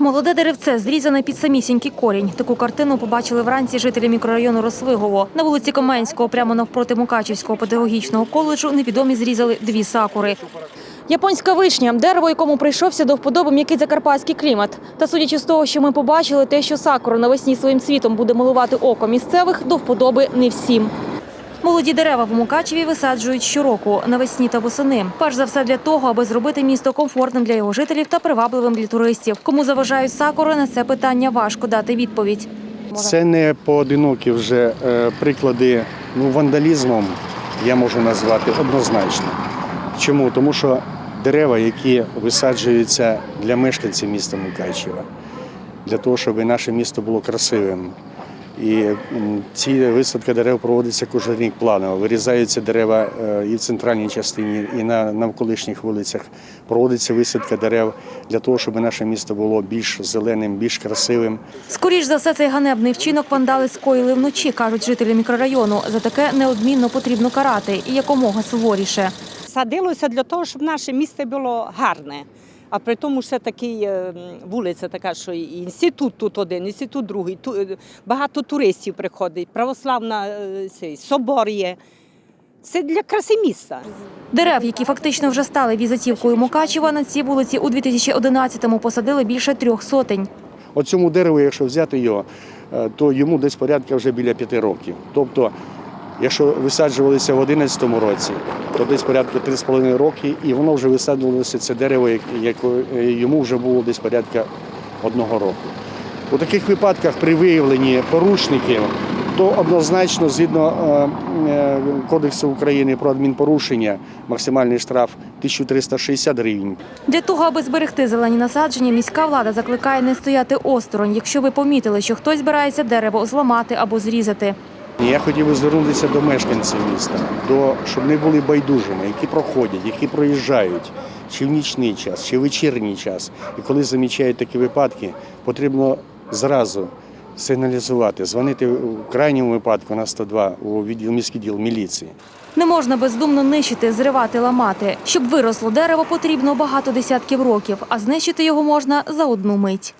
Молоде деревце зрізане під самісінький корінь. Таку картину побачили вранці жителі мікрорайону Росвигово. На вулиці Коменського, прямо навпроти Мукачівського педагогічного коледжу, невідомі зрізали дві сакури. Японська вишня дерево, якому прийшовся до вподоби м'який закарпатський клімат. Та судячи з того, що ми побачили, те, що сакура навесні своїм цвітом буде милувати око місцевих, до вподоби не всім. Молоді дерева в Мукачеві висаджують щороку навесні та восени. Перш за все для того, аби зробити місто комфортним для його жителів та привабливим для туристів. Кому заважають сакури, на це питання важко дати відповідь. Це не поодинокі вже е, приклади ну, вандалізмом, я можу назвати однозначно. Чому? Тому що дерева, які висаджуються для мешканців міста Мукачева, для того, щоб наше місто було красивим. І ці висадка дерев проводиться кожен рік планово. Вирізаються дерева е, і в центральній частині, і на навколишніх вулицях. Проводиться висадка дерев для того, щоб наше місто було більш зеленим, більш красивим. Скоріш за все, цей ганебний вчинок вандали скоїли вночі, кажуть жителі мікрорайону. За таке неодмінно потрібно карати і якомога суворіше. Садилося для того, щоб наше місто було гарне. А при тому ще такий е, вулиця така, що і інститут тут один, інститут другий. Е, багато туристів приходить, православна е, цей, собор є. Це для краси міста. Дерев, які фактично вже стали візитівкою Мукачева, на цій вулиці у 2011-му посадили більше трьох сотень. Оцьому дереву, якщо взяти його, то йому десь порядка вже біля п'яти років. Тобто, якщо висаджувалися в 2011 році, то десь порядка 3,5 роки, і воно вже висаджувалося це дерево, як- як е, йому вже було десь порядка одного року. У таких випадках при виявленні порушників, то однозначно згідно е, е, Кодексу України про адмінпорушення максимальний штраф 1360 гривень. Для того, аби зберегти зелені насадження, міська влада закликає не стояти осторонь, якщо ви помітили, що хтось збирається дерево зламати або зрізати. Я хотів би звернутися до мешканців міста, до, щоб не були байдужими, які проходять, які проїжджають, чи в нічний час, чи в вечірній час. І коли замічають такі випадки, потрібно зразу сигналізувати, дзвонити в крайньому випадку на 102 у відділ міський діл міліції. Не можна бездумно нищити, зривати, ламати. Щоб виросло дерево, потрібно багато десятків років, а знищити його можна за одну мить.